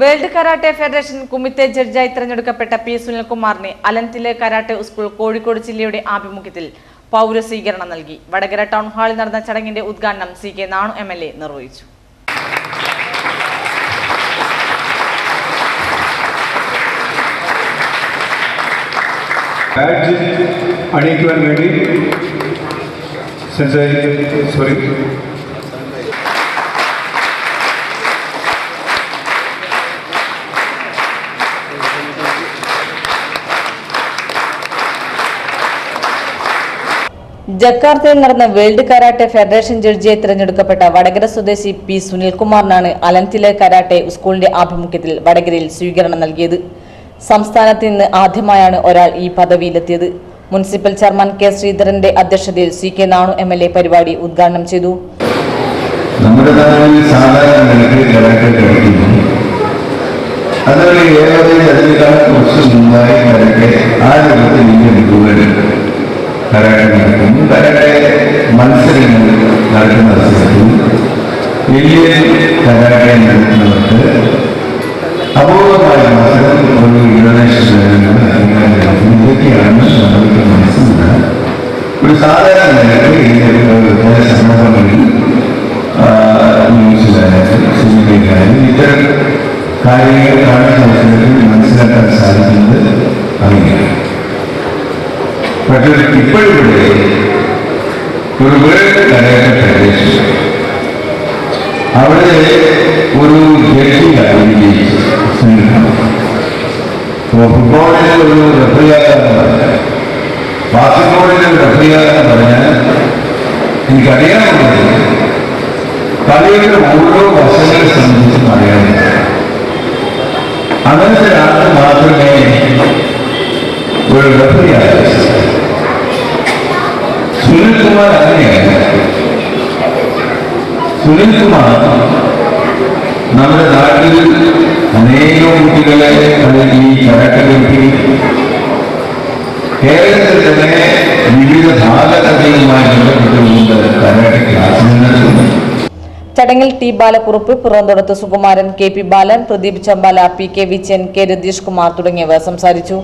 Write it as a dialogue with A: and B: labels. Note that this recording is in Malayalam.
A: വേൾഡ് കരാട്ടെ ഫെഡറേഷൻ കുമിത്തെ ജഡ്ജായി തിരഞ്ഞെടുക്കപ്പെട്ട പി സുനിൽകുമാറിനെ അലൻതിലെ കരാട്ടെ സ്കൂൾ കോഴിക്കോട് ജില്ലയുടെ ആഭിമുഖ്യത്തിൽ പൗരസ്വീകരണം നൽകി. വടകര ടൗൺ ഹാളിൽ നടന്ന ചടങ്ങിന്റെ ഉദ്ഘാടനം C K Nanu M L A നിർവഹിച്ചു.
B: അണിയിക്കുവാൻ വേണ്ടി സെൻസറി സോറി
A: ജക്കാർത്തയിൽ നടന്ന വേൾഡ് കരാട്ടെ ഫെഡറേഷൻ ജഡ്ജിയായി തിരഞ്ഞെടുക്കപ്പെട്ട വടകര സ്വദേശി പി സുനിൽകുമാറിനാണ് അലൻതിലെ കരാട്ടെ സ്കൂളിന്റെ ആഭിമുഖ്യത്തിൽ വടകരയിൽ സ്വീകരണം നൽകിയത്. സംസ്ഥാനത്ത് നിന്ന് ആദ്യമായാണ് ഒരാൾ ഈ പദവിയിലെത്തിയത്. മുനിസിപ്പൽ ചെയർമാൻ കെ ശ്രീധരന്റെ അധ്യക്ഷതയിൽ C K Nanu M L A പരിപാടി ഉദ്ഘാടനം ചെയ്തു.
C: സാധാരണ കരാട്ടെ മത്സരങ്ങൾ നടക്കുന്ന സമയത്തും വലിയ കരാട്ടെ നടത്തുന്നവർക്ക് അപൂർവമായ മത്സരം ഒരു ഇന്റർനാഷണൽ ഇതൊക്കെയാണ് നമ്മൾക്ക് മനസ്സിലാക്കുന്നത് ഒരു സാധാരണ ഈ ഒരു സന്ദർഭങ്ങളിൽ ന്യൂസിലായാലും സിനിമയിലായാലും ഇത്തരം കാര്യങ്ങൾ കാണുന്ന അവസരത്തിൽ ഇപ്പോഴിവിടെ ഒരു വേൾഡ് കരാട്ടെ അവിടെ ഒരു വിജയിച്ചത് അപ്പോൾ ഫുട്ബോളിലെ ഒരു റെഫറിയാകാന്ന് പറഞ്ഞാൽ ബാസ്കറ്റ്ബോളിനെ ഒരു റെഫറിയാകാന്ന് പറഞ്ഞാൽ എനിക്കറിയാവുന്നത് കളിയുടെ ഓരോ വശങ്ങളെ സംബന്ധിച്ചും അറിയാവുന്നത്. അങ്ങനത്തെ ഒരാൾക്ക് മാത്രമേ ഒരു റെഫറി സുനിൽകുമാർ നമ്മുടെ നാട്ടിൽ അനേകം കുട്ടികളെ ഈ കരാട്ടെ കേരളത്തിൽ തന്നെ വിവിധ ഭാഗങ്ങളുമായി ബന്ധപ്പെട്ടുകൊണ്ട് കരാട്ടെ ക്ലാസ്
A: ചടങ്ങിൽ T Balakurup Puranthodath Sukumaran K P Balan Pradeep Chambala P K Vijayan K Ratheesh Kumar തുടങ്ങിയവർ സംസാരിച്ചു.